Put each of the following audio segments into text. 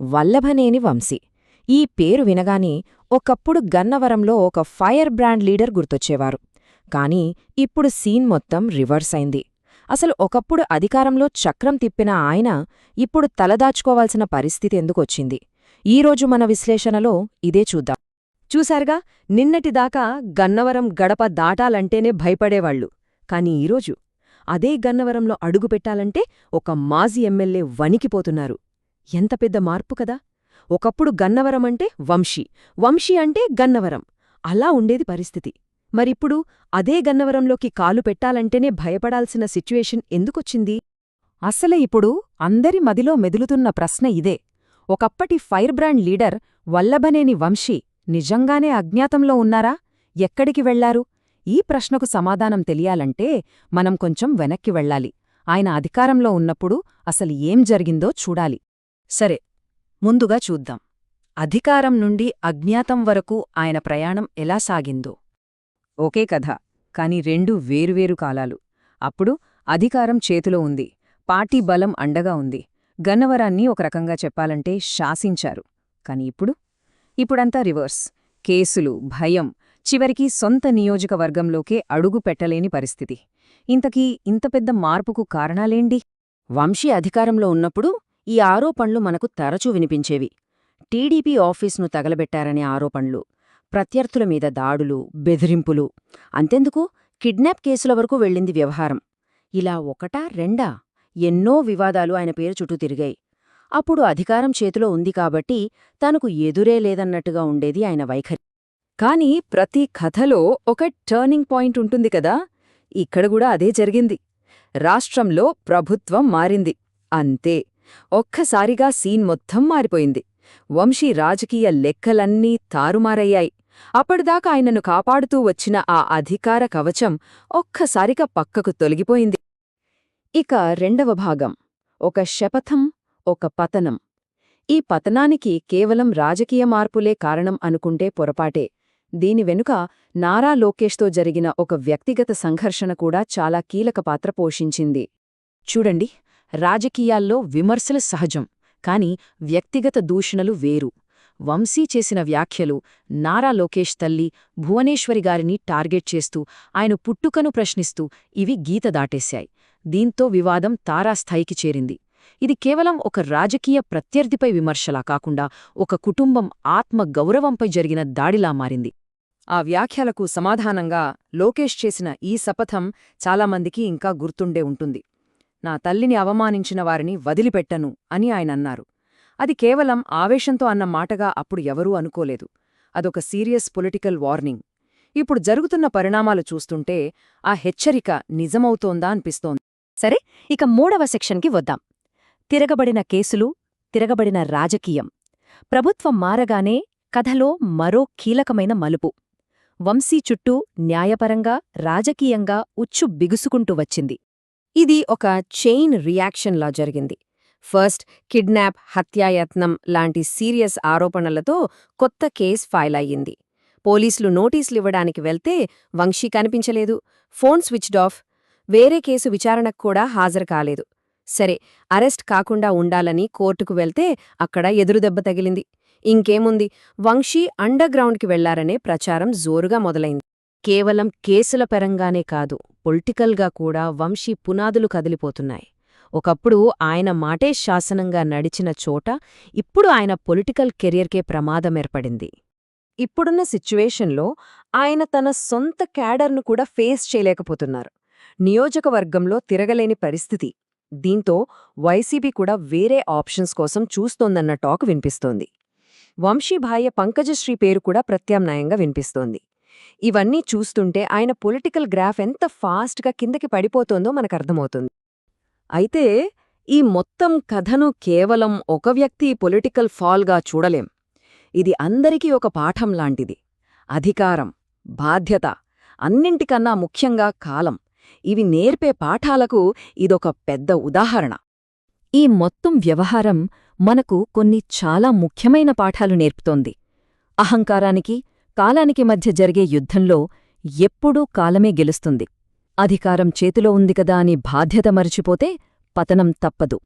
వల్లభనేని వంశీ. ఈ పేరు వినగానే ఒకప్పుడు గన్నవరంలో ఒక ఫైర్ బ్రాండ్ లీడర్ గుర్తొచ్చేవారు. కాని ఇప్పుడు సీన్ మొత్తం రివర్స్ అయింది. అసలు ఒకప్పుడు అధికారంలో చక్రం తిప్పిన ఆయన ఇప్పుడు తలదాచుకోవాల్సిన పరిస్థితి ఎందుకొచ్చింది? ఈరోజు మన విశ్లేషణలో ఇదే చూద్దాం. చూశారుగా నిన్నటిదాకా గన్నవరం గడప దాటాలంటేనే భయపడేవాళ్ళు కాని ఈరోజు అదే గన్నవరంలో అడుగుపెట్టాలంటే ఒక మాజీ ఎమ్మెల్యే వణికిపోతున్నారు. ఎంత పెద్ద మార్పు కదా! ఒకప్పుడు గన్నవరం అంటే వంశీ వంశీ అంటే గన్నవరం. అలా ఉండేది పరిస్థితి. మరిప్పుడు అదే గన్నవరంలోకి కాలు పెట్టాలంటేనే భయపడాల్సిన సిచ్యువేషన్ ఎందుకొచ్చింది? అసలే ఇప్పుడు అందరి మదిలో మెదులుతున్న ప్రశ్న ఇదే. ఒకప్పటి fire brand leader Vallabhaneni Vamsi నిజంగానే అజ్ఞాతంలో ఉన్నారా? ఎక్కడికి వెళ్ళారు? ఈ ప్రశ్నకు సమాధానం తెలియాలంటే మనం కొంచెం వెనక్కి వెళ్ళాలి. ఆయన అధికారంలో ఉన్నప్పుడు అసలు ఏం జరిగిందో చూడాలి. సరే ముందుగా చూద్దాం. అధికారం నుండి అజ్ఞాతం వరకు ఆయన ప్రయాణం ఎలా సాగిందో. ఒకే కథ కాని రెండు వేరువేరు కాలాలు. అప్పుడు అధికారం చేతిలో ఉంది పార్టీ బలం అండగా ఉంది. గన్నవరాన్ని ఒక రకంగా చెప్పాలంటే శాసించారు. కాని ఇప్పుడు? ఇప్పుడంతా రివర్స్. కేసులు భయం చివరికి సొంత నియోజకవర్గంలోకే అడుగు పెట్టలేని పరిస్థితి. ఇంతకీ ఇంత పెద్ద మార్పుకు కారణాలేండి వంశీ అధికారంలో ఉన్నప్పుడు ఈ ఆరోపణలు మనకు తరచూ వినిపించేవి. టీడీపీ ఆఫీస్ను తగలబెట్టారనే ఆరోపణలు ప్రత్యర్థుల మీద దాడులు బెదిరింపులు అంతెందుకు? కిడ్నాప్ కేసుల వరకు వెళ్ళింది వ్యవహారం. ఇలా ఒకటా రెండా? ఎన్నో వివాదాలు ఆయన పేరు చుట్టూ తిరిగాయి. అప్పుడు అధికారం చేతిలో ఉంది కాబట్టి తనకు ఎదురే లేదన్నట్టుగా ఉండేది ఆయన వైఖరి. కాని ప్రతి కథలో ఒక టర్నింగ్ పాయింట్ ఉంటుంది కదా? ఇక్కడ కూడా అదే జరిగింది. రాష్ట్రంలో ప్రభుత్వం మారింది. అంతే. ఒక్కసారిగా సీన్ మొత్తం మారిపోయింది. వంశీ రాజకీయ లెక్కలన్నీ తారుమారయ్యాయి. అప్పటిదాకా ఆయనను కాపాడుతూ వచ్చిన ఆ అధికార కవచం ఒక్కసారిగా పక్కకు తొలగిపోయింది. ఇక రెండవ భాగం. ఒక శపథం ఒక పతనం. ఈ పతనానికి కేవలం రాజకీయ మార్పులే కారణం అనుకుంటే పొరపాటే. దీని వెనుక నారా లోకేష్తో జరిగిన ఒక వ్యక్తిగత సంఘర్షణ కూడా చాలా కీలక పాత్ర పోషించింది. చూడండి. రాజకీయాల్లో విమర్శలు సహజం కాని వ్యక్తిగత దూషణలు వేరు. వంశీ చేసిన వ్యాఖ్యలు నారా లోకేష్ తల్లి భువనేశ్వరి గారిని టార్గెట్ చేస్తూ ఆయన పుట్టుకను ప్రశ్నిస్తూ ఇవి గీత దాటేశాయి. దీంతో వివాదం తారాస్థాయికి చేరింది. ఇది కేవలం ఒక రాజకీయ ప్రత్యర్థిపై విమర్శలా కాకుండా ఒక కుటుంబం ఆత్మ గౌరవంపై జరిగిన దాడిలా మారింది. ఆ వ్యాఖ్యలకు సమాధానంగా లోకేష్ చేసిన ఈ శపథం చాలామందికి ఇంకా గుర్తుండే ఉంటుంది. నా తల్లిని అవమానించిన వారిని వదిలిపెట్టను అని ఆయనన్నారు. అది కేవలం ఆవేశంతో అన్న మాటగా అప్పుడు ఎవరూ అనుకోలేదు. అదొక సీరియస్ పొలిటికల్ వార్నింగ్. ఇప్పుడు జరుగుతున్న పరిణామాలు చూస్తుంటే ఆ హెచ్చరిక నిజమవుతోందా అనిపిస్తోంది. సరే ఇక మూడవ సెక్షన్కి వద్దాం. తిరగబడిన కేసులు తిరగబడిన రాజకీయం. ప్రభుత్వం మారగానే కథలో మరో కీలకమైన మలుపు. వంశీ చుట్టూ న్యాయపరంగా రాజకీయంగా ఉచ్చు బిగుసుకుంటూ వచ్చింది. ఇది ఒక చైన్ రియాక్షన్లా జరిగింది. ఫస్ట్ కిడ్నాప్ హత్యాయత్నం లాంటి సీరియస్ ఆరోపణలతో కొత్త కేస్ ఫైల్ అయ్యింది పోలీసులు నోటీసులివ్వడానికి వెళ్తే వంశీ కనిపించలేదు ఫోన్ స్విచ్డ్ ఆఫ్ వేరే కేసు విచారణకు కూడా హాజరు కాలేదు. సరే అరెస్ట్ కాకుండా ఉండాలని కోర్టుకు వెళ్తే అక్కడ ఎదురుదెబ్బ తగిలింది. ఇంకేముంది వంశీ అండర్గ్రౌండ్కి వెళ్ళారనే ప్రచారం జోరుగా మొదలైంది. కేవలం కేసుల పరంగానే కాదు పొలిటికల్గా కూడా వంశీ పునాదులు కదిలిపోతున్నాయి. ఒకప్పుడు ఆయన మాటే శాసనంగా నడిచిన చోట ఇప్పుడు ఆయన పొలిటికల్ కెరియర్కే ప్రమాదమేర్పడింది ఇప్పుడున్న సిచ్యువేషన్లో ఆయన తన సొంత క్యాడర్ను కూడా ఫేస్ చేయలేకపోతున్నారు. నియోజకవర్గంలో తిరగలేని పరిస్థితి. దీంతో వైసీపీ కూడా వేరే ఆప్షన్స్ కోసం చూస్తోందన్న టాక్ వినిపిస్తోంది. వంశీభాయ్య పంకజశ్రీ పేరు కూడా ప్రత్యామ్నాయంగా వినిపిస్తోంది. ఇవన్నీ చూస్తుంటే ఆయన పొలిటికల్ గ్రాఫ్ ఎంత ఫాస్ట్గా కిందకి పడిపోతోందో మనకర్థమవుతుంది అయితే ఈ మొత్తం కథను కేవలం ఒక వ్యక్తి పొలిటికల్ ఫాల్గా చూడలేం. ఇది అందరికీ ఒక పాఠం లాంటిది. అధికారం బాధ్యత అన్నింటికన్నా ముఖ్యంగా కాలం. ఇవి నేర్పే పాఠాలకు ఇదొక పెద్ద ఉదాహరణ. ఈ మొత్తం వ్యవహారం మనకు కొన్ని చాలా ముఖ్యమైన పాఠాలు నేర్పుతోంది. అహంకారానికి కాలానికి మధ్య జరిగే యుద్ధంలో ఎప్పుడూ కాలమే గెలుస్తుంది. అధికారం చేతిలో ఉంది కదా అని బాధ్యత మరిచిపోతే పతనం తప్పదు.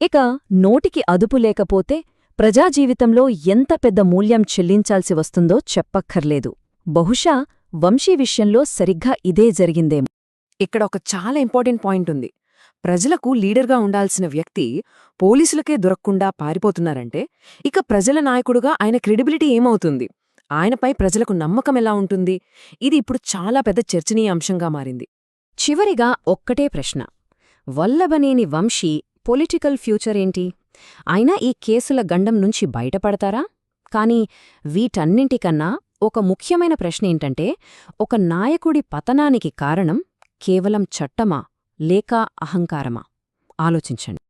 ఇక నోటికి అదుపు లేకపోతే ప్రజాజీవితంలో ఎంత పెద్ద మూల్యం చెల్లించాల్సి వస్తుందో చెప్పక్కర్లేదు. బహుశా వంశీ విషయంలో సరిగ్గా ఇదే జరిగిందేమో. ఇక్కడ ఒక చాలా ఇంపార్టెంట్ పాయింట్ ఉంది. ప్రజలకు లీడర్గా ఉండాల్సిన వ్యక్తి పోలీసులకే దొరక్కుండా పారిపోతున్నారంటే ఇక ప్రజల నాయకుడుగా ఆయన క్రెడిబిలిటీ ఏమవుతుంది? ఆయనపై ప్రజలకు నమ్మకం ఎలా ఉంటుంది? ఇది ఇప్పుడు చాలా పెద్ద చర్చనీయాంశంగా మారింది. చివరిగా ఒక్కటే ప్రశ్న. వల్లభనేని వంశీ పొలిటికల్ ఫ్యూచర్ ఏంటి? అయినా ఈ కేసుల గండం నుంచి బయటపడతారా? కాని వీటన్నింటికన్నా ఒక ముఖ్యమైన ప్రశ్న ఏంటంటే ఒక నాయకుడి పతనానికి కారణం కేవలం చట్టమా లేక అహంకారమా? ఆలోచించండి.